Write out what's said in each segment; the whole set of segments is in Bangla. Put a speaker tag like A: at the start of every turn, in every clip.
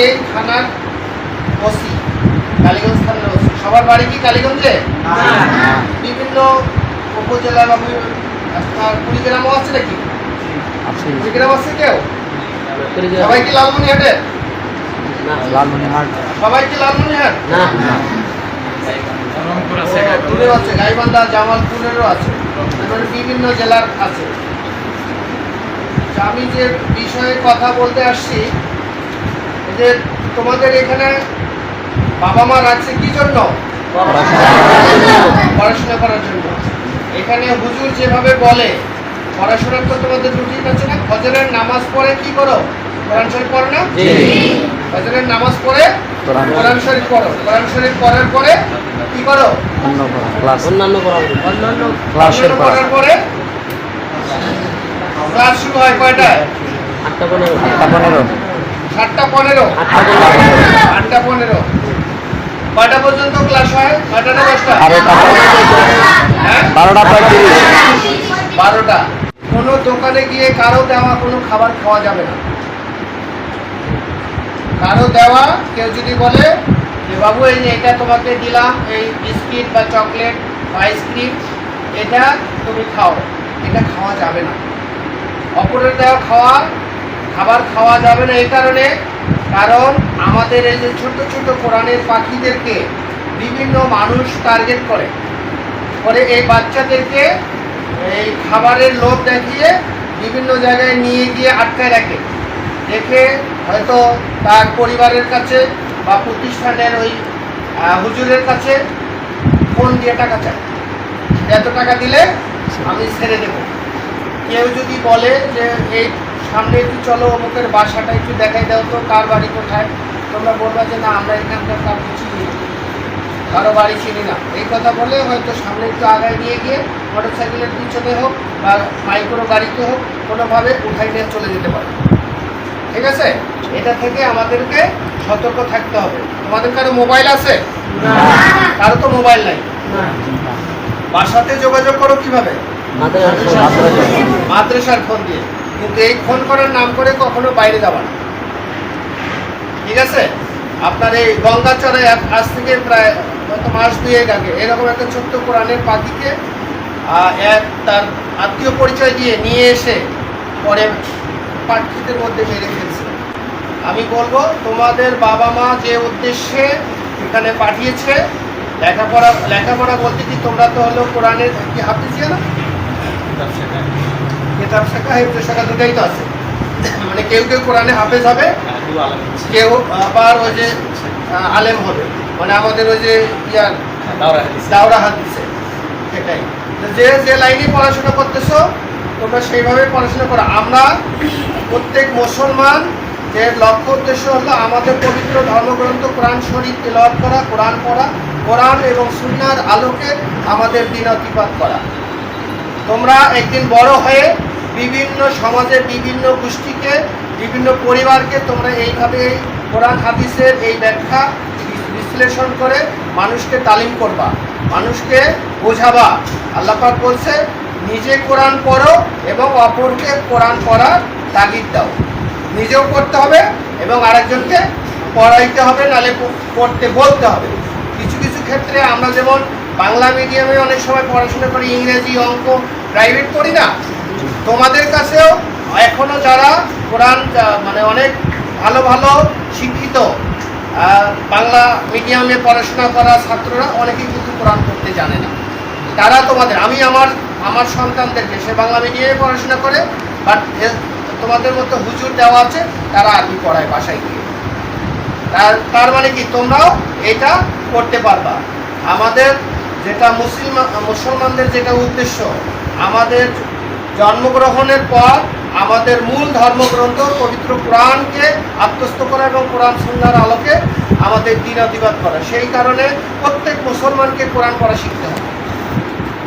A: এই থানার ওসি কালীগঞ্জ থানার ওসি। সবার বাড়ি কি কালীগঞ্জে? বিভিন্ন উপজেলা বা আপনার কুড়িগ্রামও আছে নাকি? কুড়িগ্রাম আছে কেউ? সবাই কি লালমনিহাটের?
B: লালমনিহাট।
A: সবাই কি লালমনিহাট?
B: না
A: আছে গাইবান্ধা জামালপুরেরও আছে। তারপরে বিভিন্ন জেলার আছে। আমি যে বিষয়ে কথা বলতে আসছি যে তোমাদের এখানে বাবা মা রাখছে কি জন্য? পড়াশোনা। করার জন্য। এখানে হুজুর যেভাবে বলে পড়াশোনার তো তোমাদের রুটিন আছে না? ফজরের নামাজ পড়ে কি করো? কোরআন শরীফ পড়ো না? ফজরের নামাজ পড়ে
B: কোরআন
A: শরীফ। পড়ো। কোরআন শরীফ পড়ার পরে কি করো?
C: অন্যান্য করা
A: অন্যান্য
B: ক্লাসের
A: পড়ার পরে ক্লাস শুরু হয় কয়টায়?
C: আটটা পনেরো।
B: আটটা পনেরো।
A: সাতটা পনেরো।
C: আটটা পনেরো।
A: কয়টা পর্যন্ত ক্লাস হয়? কয়টা না দশটা?
B: বারোটা।
A: হ্যাঁ?
B: বারোটা পঁয়ত্রিশ।
A: বারোটা। কোনো দোকানে গিয়ে কারও দেওয়া কোনো খাবার খাওয়া যাবে না। কারও দেওয়া কেউ যদি বলে যে বাবু এই যে এটা তোমাকে দিলাম এই বিস্কিট বা চকলেট বা আইসক্রিম এটা তুমি খাও। এটা খাওয়া যাবে না। অপরের দেওয়া খাওয়া খাবার খাওয়া যাবে না এই কারণে, কারণ আমাদের এই যে ছোট ছোট কোরআনের পাখিদেরকে বিভিন্ন মানুষ টার্গেট করে। করে এই বাচ্চাদেরকে এই খাবারের লোভ দেখিয়ে বিভিন্ন জায়গায় নিয়ে গিয়ে আটকায় রাখে। রেখে হয়তো তার পরিবারের কাছে বা প্রতিষ্ঠানের ওই হুজুরের কাছে ফোন দিয়ে টাকা চায়। এত টাকা দিলে আমি ছেড়ে দেবো। কেউ যদি বলে যে এই সামনে একটু চলো অমুকের বাসাটা একটু দেখাই দাও তো কার বাড়ি কোথায়? তোমরা বলবা যে না আমরা এখানকার চিনি না। কারও বাড়ি চিনি না। এই কথা বলে হয়তো সামনে একটু আগায় নিয়ে গিয়ে মোটর সাইকেলের পিছনে হোক বা মাইক্রো গাড়িতে হোক কোনোভাবে উঠাই নিয়ে চলে যেতে পারে। ঠিক আছে? এটা থেকে আমাদেরকে সতর্ক থাকতে হবে। তোমাদের কারও মোবাইল আছে? কারও তো মোবাইল নাই। বাসাতে যোগাযোগ করো কীভাবে? মাদ্রাসার ফোন দিয়ে। কিন্তু এই ফোন করার নাম করে কখনো বাইরে যাবা না। ঠিক আছে? আপনার এই গঙ্গাচরে আজ থেকে প্রায় গত মাস দুয়েক আগে এরকম একটা ছোট্ট কোরআনের পাখিকে এক তার আত্মীয় পরিচয় দিয়ে নিয়ে এসে পরে পাখিদের মধ্যে মেরে ফেলছে। আমি বলব, তোমাদের বাবা মা যে উদ্দেশ্যে এখানে পাঠিয়েছে, লেখাপড়া লেখাপড়া বলতে কি তোমরা তো হলো কোরআনের কি হাফিজিয়া না? কেতাব শাখা হেফজ শাখা দুটাই তো আছে। মানে কেউ কেউ কোরআনে হাফেজ হবে কেউ আবার ওই যে আলেম হবে। মানে আমাদের ওই যে ইয়ার দাওরা হাত হাদিসে সেটাই। যে যে লাইনে পড়াশোনা করতেছো তোমরা সেইভাবে পড়াশোনা করো। আমরা প্রত্যেক মুসলমান যে লক্ষ্য উদ্দেশ্য হলো আমাদের পবিত্র ধর্মগ্রন্থ কোরআন শরীফ তেলাওয়াত করা কোরআন পড়া কোরআন এবং সুন্নার আলোকে আমাদের দিন অতিপাত করা। তোমরা একদিন বড় হয়ে বিভিন্ন সমাজে বিভিন্ন গোষ্ঠীকে, বিভিন্ন পরিবারকে তোমরা এইভাবে এই কোরআন হাদিসের এই ব্যাখ্যা বিশ্লেষণ করে মানুষকে তালিম করবা, মানুষকে বোঝাবা। আল্লাপাক বলছে, নিজে কোরআন পড়ো এবং অপরকে কোরআন পড়ার তাগিদ দাও। নিজেও করতে হবে এবং আরেকজনকে পড়াইতে হবে, নালে পড়তে বলতে হবে। কিছু কিছু ক্ষেত্রে আমরা যেমন বাংলা মিডিয়ামে অনেক সময় পড়াশোনা করি, ইংরেজি, অঙ্ক প্রাইভেট পড়ি না। তোমাদের কাছেও এখনও যারা কোরআন মানে অনেক ভালো ভালো শিক্ষিত বাংলা মিডিয়ামে পড়াশোনা করা ছাত্ররা অনেকেই কিন্তু কোরআন পড়তে জানে না। তারা তোমাদের, আমি আমার আমার সন্তানদেরকে, সে বাংলা মিডিয়ামে পড়াশোনা করে বাট তোমাদের মতো হুজুর দেওয়া আছে, তারা আরবি পড়ায় বাসায় গিয়ে। তার তার মানে কি? তোমরাও এটা করতে পারবা। আমাদের যেটা মুসলিম, মুসলমানদের যেটা উদ্দেশ্য, আমাদের জন্মগ্রহণের পর আমাদের মূল ধর্মগ্রন্থ পবিত্র কোরআনকে আত্মস্থ করা এবং কোরআন সন্ন্যার আলোকে আমাদের দিন অতিবাদ করা। সেই কারণে প্রত্যেক মুসলমানকে কোরআন পড়া শিখতে হবে।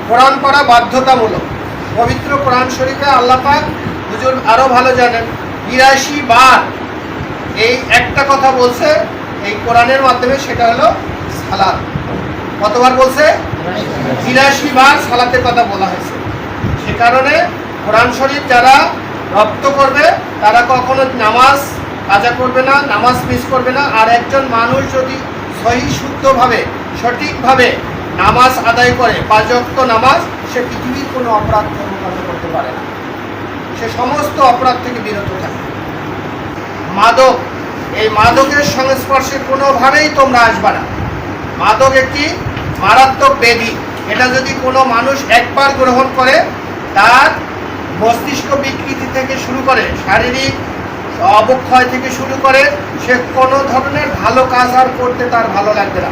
A: কোরআন পড়া বাধ্যতামূলক। পবিত্র কোরআন শরীফে আল্লাপাক হুজুর আরও ভালো জানেন, বিরাশি বার এই একটা কথা বলছে, এই কোরআনের মাধ্যমে সেটা হলো সালাত। কতবার বলছে? বিরাশি বার সালাতের কথা বলা হয়েছে। সে কারণে কোরআন শরীফ যারা রপ্ত করবে, তারা কখনো নামাজ কাজা করবে না, নামাজ মিস করবে না। আর একজন মানুষ যদি সহি, শুদ্ধভাবে, সঠিকভাবে নামাজ আদায় করে পাঁচক্ত নামাজ, সে পৃথিবীর কোনো অপরাধ কর্মকাণ্ড করতে পারে না। সে সমস্ত অপরাধ থেকে বিরত থাকে। মাদক, এই মাদকের সংস্পর্শে কোনোভাবেই তোমরা আসবে না। মাদক একটি মারাত্মক ব্যাধি। এটা যদি কোনো মানুষ একবার গ্রহণ করে তার মস্তিষ্ক বিকৃতি থেকে শুরু করে শারীরিক অবক্ষয় থেকে শুরু করে সে কোনো ধরনের ভালো কাজ আর করতে তার ভালো লাগবে না।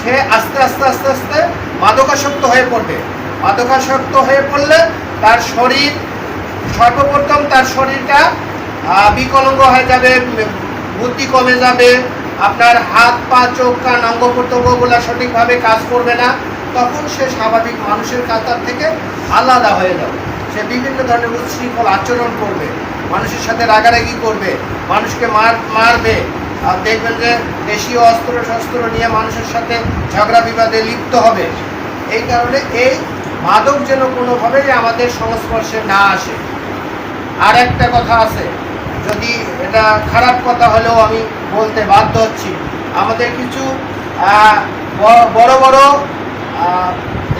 A: সে আস্তে আস্তে আস্তে আস্তে মাদকাসক্ত হয়ে পড়বে। মাদকাসক্ত হয়ে পড়লে তার শরীর, সর্বপ্রথম তার শরীরটা বিকলঙ্গ হয়ে যাবে বুদ্ধি কমে যাবে, আপনার হাত, পা, চোখ, কান, অঙ্গ, প্রত্যঙ্গগুলো সঠিকভাবে কাজ করবে না। তখন সে স্বাভাবিক মানুষের কাতার থেকে আলাদা হয়ে যাবে। সে বিভিন্ন ধরনের উচ্ছৃঙ্খল আচরণ করবে, মানুষের সাথে রাগারাগি করবে, মানুষকে মার, মারবে। আর দেখবেন যে দেশীয় অস্ত্র শস্ত্র নিয়ে মানুষের সাথে ঝগড়া বিবাদে লিপ্ত হবে। এই কারণে এই মাদক যেন কোনোভাবেই আমাদের সংস্পর্শে না আসে। আর একটা কথা আছে, যদি এটা খারাপ কথা হলেও আমি বলতে বাধ্য হচ্ছি, আমাদের কিছু বড় বড়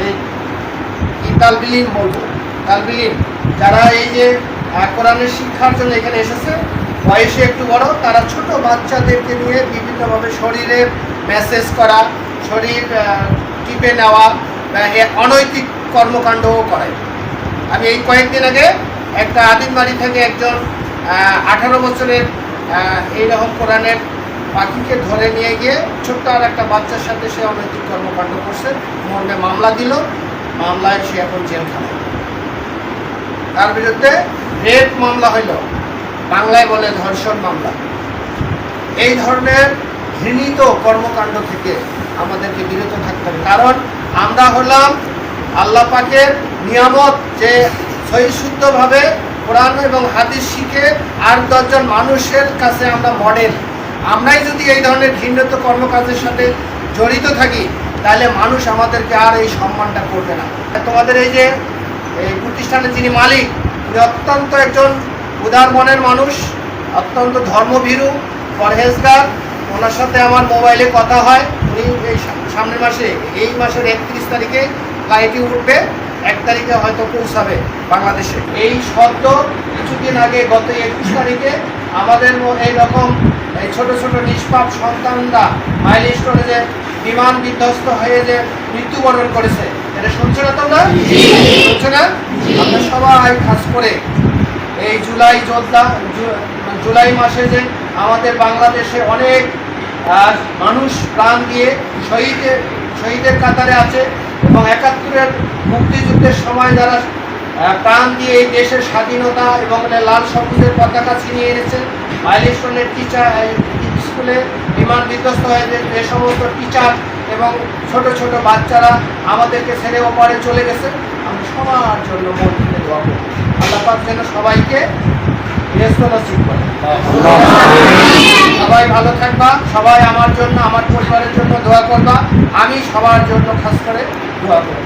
A: এই তালবিলিন বলব? তালবিলিন, যারা এই যে কোরআনের শিক্ষার জন্য এখানে এসেছে, বয়সে একটু বড়, তারা ছোট বাচ্চাদেরকে নিয়ে বিভিন্নভাবে শরীরে মেসেজ করা, শরীর টিপে নেওয়া অনৈতিক কর্মকাণ্ডও করে। আমি এই কয়েকদিন আগে একটা আদিম বাড়ি থেকে একজন আঠারো বছরের এইরকম কোরআনের পাখিকে ধরে নিয়ে গিয়ে ছোট্ট আর একটা বাচ্চার সাথে সে অনৈতিক কর্মকাণ্ড করছে, মর্মে মামলা দিল, মামলায় সে এখন জেলখানায়। তার বিরুদ্ধে রেপ মামলা হইল, বাংলায় বলে ধর্ষণ মামলা। এই ধরনের ঘৃণিত কর্মকাণ্ড থেকে আমাদেরকে বিরত থাকতে হবে। কারণ আমরা হলাম আল্লাহ পাকের নিয়ামত যে সহিশুদ্ধভাবে কোরআন এবং হাদিস শিখে আর দশজন মানুষের কাছে আমরা মডেল আমরাই যদি এই ধরনের ঘৃণিত কর্মকাজের সাথে জড়িত থাকি, তাহলে মানুষ আমাদেরকে আর এই সম্মানটা করবে না। তোমাদের এই যে, এই প্রতিষ্ঠানের যিনি মালিক, উনি অত্যন্ত একজন উদার মনের মানুষ, অত্যন্ত ধর্মভীরু, পরহেজগার। ওনার সাথে আমার মোবাইলে কথা হয়। উনি এই সামনের মাসে, এই মাসের একত্রিশ তারিখে ফ্লাইটে উঠবে। এক তারিখে হয়তো পৌঁছাবে বাংলাদেশে। এই শব্দ কিছুদিন আগে গত একুশ তারিখে আমাদের ম- এইরকম এই ছোট ছোট নিষ্পাপ সন্তানরা মাইল স্টোনে যে বিমান বিধ্বস্ত হয়ে যে মৃত্যুবরণ করেছে এটা শুনছো না তোমরা? শুনছো না? আমরা সবাই খাস করে এই জুলাই যোদ্ধা জুলাই মাসে যে আমাদের বাংলাদেশে অনেক মানুষ প্রাণ দিয়ে শহীদের শহীদের কাতারে আছে এবং একাত্তরের মুক্তিযুদ্ধের সময় যারা প্রাণ দিয়ে এই দেশের স্বাধীনতা এবং লাল সবুজের পতাকা ছিনিয়ে এনেছে। মাইলস্টোনের টিচার স্কুলে বিমান বিধ্বস্ত হয়ে যে সমস্ত টিচার এবং ছোট ছোট বাচ্চারা আমাদেরকে ছেড়ে ওপারে চলে গেছে। আমরা সবার জন্য মন থেকে দোয়া করি আল্লাহ পাক যেন সবাইকে ব্যস্ত নসিব করে। সবাই ভালো থাকবা, সবাই আমার জন্য, আমার পরিবারের জন্য দোয়া করবা। আমি সবার জন্য খাস করে দোয়া করব।